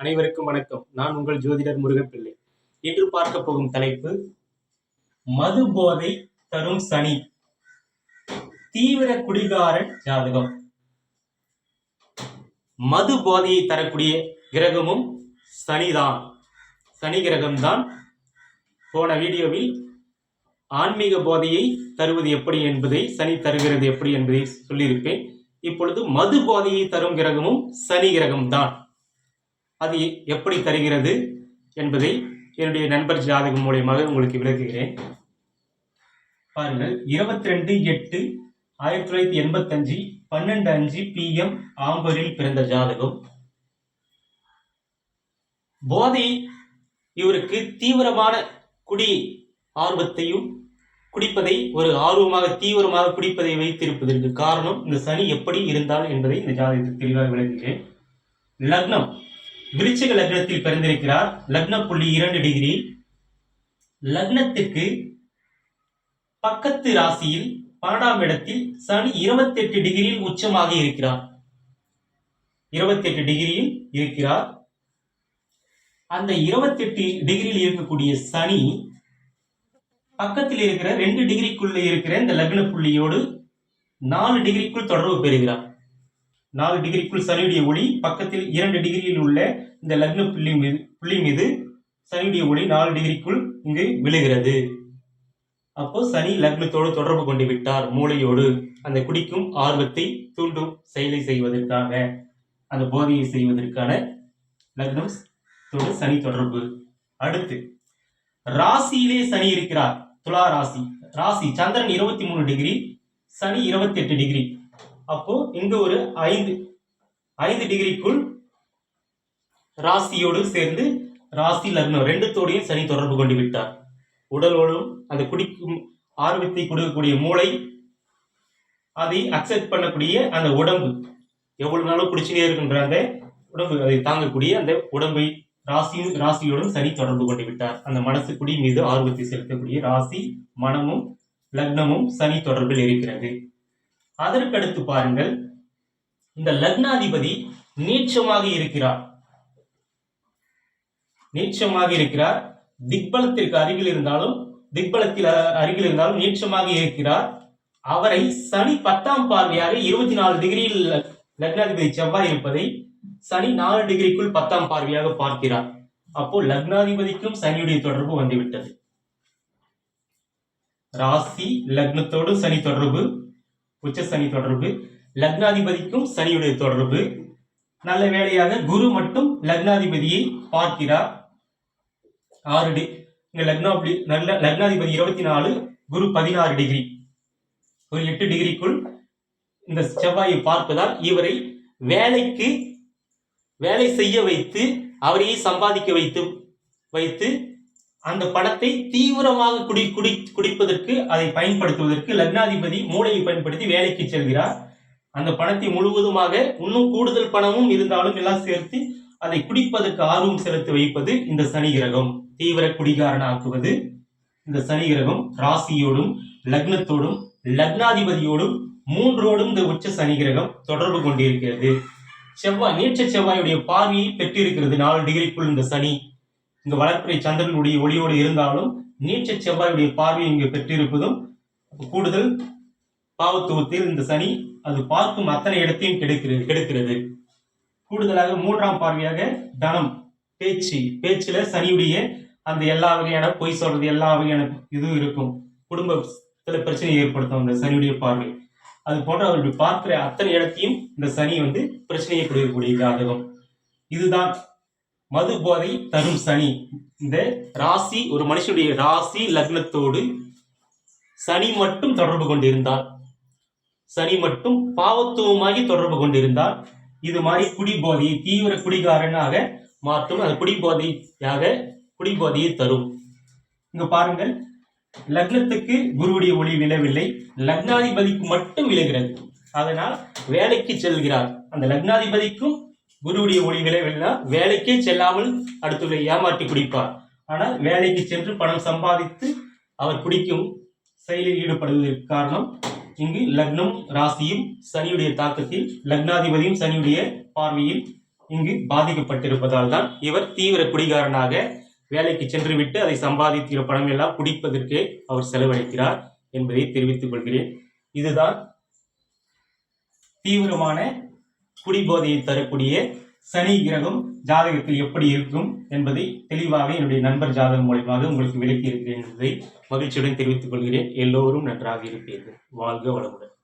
அனைவருக்கும் வணக்கம். நான் உங்கள் ஜோதிடர் முருகப்பிள்ளை இன்று பார்க்க போகும் தலைப்பு மது போதை தரும் சனி. தீவிர குடிகாரன் ஜாதகம். மது போதையை தரக்கூடிய கிரகமும் சனிதான். சனி கிரகம்தான். போன வீடியோவில் ஆன்மீக போதையை தருவது எப்படி என்பதை சனி தருகிறது எப்படி என்பதை சொல்லியிருப்பேன். இப்பொழுது மது போதையை தரும் கிரகமும் சனி கிரகம்தான். அது எப்படி தருகிறது என்பதை என்னுடைய நண்பர் ஜாதகம் மூலியமாக உங்களுக்கு விளக்குகிறேன். பாருங்கள் இருபத்தி ரெண்டு எட்டு ஆயிரத்தி தொள்ளாயிரத்தி எண்பத்தஞ்சு பன்னெண்டு அஞ்சு பிஎம் ஆம்பரில் பிறந்த ஜாதகம். போதை இவருக்கு தீவிரமான குடி ஆர்வத்தையும் குடிப்பதை ஒரு ஆர்வமாக தீவிரமாக குடிப்பதை வைத்திருப்பதற்கு காரணம் இந்த சனி எப்படி இருந்தால் என்பதை இந்த ஜாதகத்தில் தெளிவாக விளக்குகிறேன். லக்னம் விருச்சிக லக்னத்தில் பிறந்திருக்கிறார். லக்ன புள்ளி இரண்டு டிகிரி. லக்னத்துக்கு பக்கத்து ராசியில் பன்னெண்டாம் இடத்தில் சனி இருபத்தெட்டு டிகிரியில் உச்சமாக இருக்கிறார். இருபத்தெட்டு டிகிரியில் இருக்கிறார். அந்த இருபத்தெட்டு டிகிரியில் இருக்கக்கூடிய சனி பக்கத்தில் இருக்கிற ரெண்டு டிகிரிக்குள்ள இருக்கிற இந்த லக்ன புள்ளியோடு நாலு டிகிரிக்குள் தொடர்பு பெறுகிறார். நாலு டிகிரிக்குள் சனியுடைய ஒளி பக்கத்தில் இரண்டு டிகிரியில் உள்ள இந்த லக்ன புள்ளி மீது புள்ளி மீது சனியுடைய ஒளி நாலு டிகிரிக்குள் இங்கு விழுகிறது. அப்போ சனி லக்னத்தோடு தொடர்பு கொண்டு விட்டார் மூளையோடு. அந்த குடிக்கும் ஆர்வத்தை தூண்டும் செயலை செய்வதற்காக அந்த போதையை செய்வதற்கான லக்னம் சனி தொடர்பு. அடுத்து ராசியிலே சனி இருக்கிறார் துலா ராசி. ராசி சந்திரன் இருபத்தி மூணு டிகிரி சனி இருபத்தி எட்டு டிகிரி. அப்போ இங்க ஒரு ஐந்து ஐந்து டிகிரிக்குள் ராசியோடு சேர்ந்து ராசி லக்னம் ரெண்டுத்தோடையும் சனி தொடர்பு கொண்டு விட்டார். உடலோடும் அந்த குடிக்கும் ஆர்வத்தை கொடுக்கக்கூடிய மூளை அதை அக்செப்ட் பண்ணக்கூடிய அந்த உடம்பு எவ்வளவு நாளும் குடிச்சுட்டே இருக்கின்ற அந்த உடம்பு அதை தாங்கக்கூடிய அந்த உடம்பை ராசியும் ராசியோடும் சனி தொடர்பு கொண்டு விட்டார். அந்த மனசு குடி மீது ஆர்வத்தை செலுத்தக்கூடிய ராசி மனமும் லக்னமும் சனி தொடர்பில் இருக்கிறது. அதற்கடுத்து பாருங்கள். இந்த லக்னாதிபதி நீச்சமாக இருக்கிறார். நீச்சமாக இருக்கிறார். திக்பலத்திற்கு அருகில் இருந்தாலும் திக்பலத்தில் அருகில் இருந்தாலும் நீச்சமாக இருக்கிறார். அவரை சனி பத்தாம் பார்வையாக இருபத்தி நாலு டிகிரியில் லக்னாதிபதி செவ்வாய் இருப்பதை சனி நாலு டிகிரிக்குள் பத்தாம் பார்வையாக பார்க்கிறார். அப்போ லக்னாதிபதிக்கும் சனியுடைய தொடர்பு வந்துவிட்டது. ராசி லக்னத்தோடு சனி தொடர்பு. உச்ச சனி தொடர்பு லக்னாதிபதிக்கும் சனியுடைய தொடர்பு. நல்ல வேலையாக குரு மட்டும் லக்னாதிபதியை பார்க்கிறார். ஆறு டி இங்க லக்னாபதி நல்ல லக்னாதிபதி இருபத்தி நாலு குரு பதினாறு டிகிரி. ஒரு எட்டு டிகிரிக்குள் இந்த செவ்வாயை பார்ப்பதால் இவரை வேலைக்கு வேலை செய்ய வைத்து அவரையே சம்பாதிக்க வைத்து வைத்து அந்த பணத்தை தீவிரமாக குடி குடி குடிப்பதற்கு அதை பயன்படுத்துவதற்கு லக்னாதிபதி மூளையை பயன்படுத்தி வேலைக்கு செல்கிறார். அந்த பணத்தை முழுவதுமாக இன்னும் கூடுதல் பணமும் இருந்தாலும் எல்லாம் சேர்த்து அதை குடிப்பதற்கு ஆர்வம் செலுத்தி வைப்பது இந்த சனி கிரகம். தீவிர குடிகாரனாக்குவது இந்த சனி கிரகம் ராசியோடும் லக்னத்தோடும் லக்னாதிபதியோடும் மூன்றோடும் இந்த உச்ச சனி கிரகம் தொடர்பு கொண்டிருக்கிறது. செவ்வாய் நீச்ச செவ்வாயுடைய பார்வையை பெற்றிருக்கிறது. நாலு டிகிரிக்குள் இந்த சனி. இங்கு வளர்ப்பிறை சந்திரனுடைய ஒளியோடு இருந்தாலும் நீச்ச செவ்வாயுடைய பார்வை இங்கு பெற்றிருப்பதும் கூடுதல் பாவத்துவத்தில் இந்த சனி அது பார்க்கும் அத்தனை இடத்தையும் கெடுக்கிறது கெடுக்கிறது. கூடுதலாக மூன்றாம் பார்வையாக தனம் பேச்சு பேச்சுல சனியுடைய அந்த எல்லா வகையான பொய் சொல்றது எல்லா வகையான இதுவும் இருக்கும். குடும்பத்துல பிரச்சனை ஏற்படுத்தும் அந்த சனியுடைய பார்வை. அது போன்ற அவருடைய பார்க்கிற அத்தனை இடத்தையும் இந்த சனி வந்து பிரச்சனையை கொடுக்கக்கூடிய ஜாதகம். இதுதான் மது போதை தரும் சனி. இந்த ராசி ஒரு மனுஷனுடைய ராசி லக்னத்தோடு சனி மட்டும் தொடர்பு கொண்டிருந்தார். சனி மட்டும் பாவத்துவமாகி தொடர்பு கொண்டிருந்தார். இது மாதிரி குடிபோதையை தீவிர குடிகாரனாக மாற்றும் அது குடிபோதையாக குடிபோதையை தரும். இங்க பாருங்கள் லக்னத்துக்கு குருவுடைய ஒளி விழவில்லை. லக்னாதிபதிக்கு மட்டும் விழுகிறது. அதனால் வேலைக்கு செல்கிறார். அந்த லக்னாதிபதிக்கும் குருவுடைய ஒளி விழவில்லை வேலைக்கே செல்லாமல் அடுத்துள்ள ஏமாற்றி குடிப்பார். ஆனால் வேலைக்கு சென்று பணம் சம்பாதித்து அவர் குடிக்கும் செயலில் ஈடுபடுவதற்கு காரணம் இங்கு லக்னம் ராசியும் சனியுடைய தாக்கத்தில் லக்னாதிபதியும் சனியுடைய பார்வையில் இங்கு பாதிக்கப்பட்டிருப்பதால் தான் இவர் தீவிர குடிகாரனாக வேலைக்கு சென்று விட்டு அதை சம்பாதிக்கிற பணம் எல்லாம் குடிப்பதற்கே அவர் செலவழிக்கிறார் என்பதை தெரிவித்துக் கொள்கிறேன். இதுதான் தீவிரமான குடிபோதையை தரக்கூடிய சனி கிரகம் ஜாதகத்தில் எப்படி இருக்கும் என்பதை தெளிவாக என்னுடைய நண்பர் ஜாதகம் மூலமாக உங்களுக்கு விளக்கி இருக்கிறேன் என்பதை மகிழ்ச்சியுடன் தெரிவித்துக் கொள்கிறேன். எல்லோரும் நன்றாக இருப்பீர்கள். வாழ்க வளமுடன்.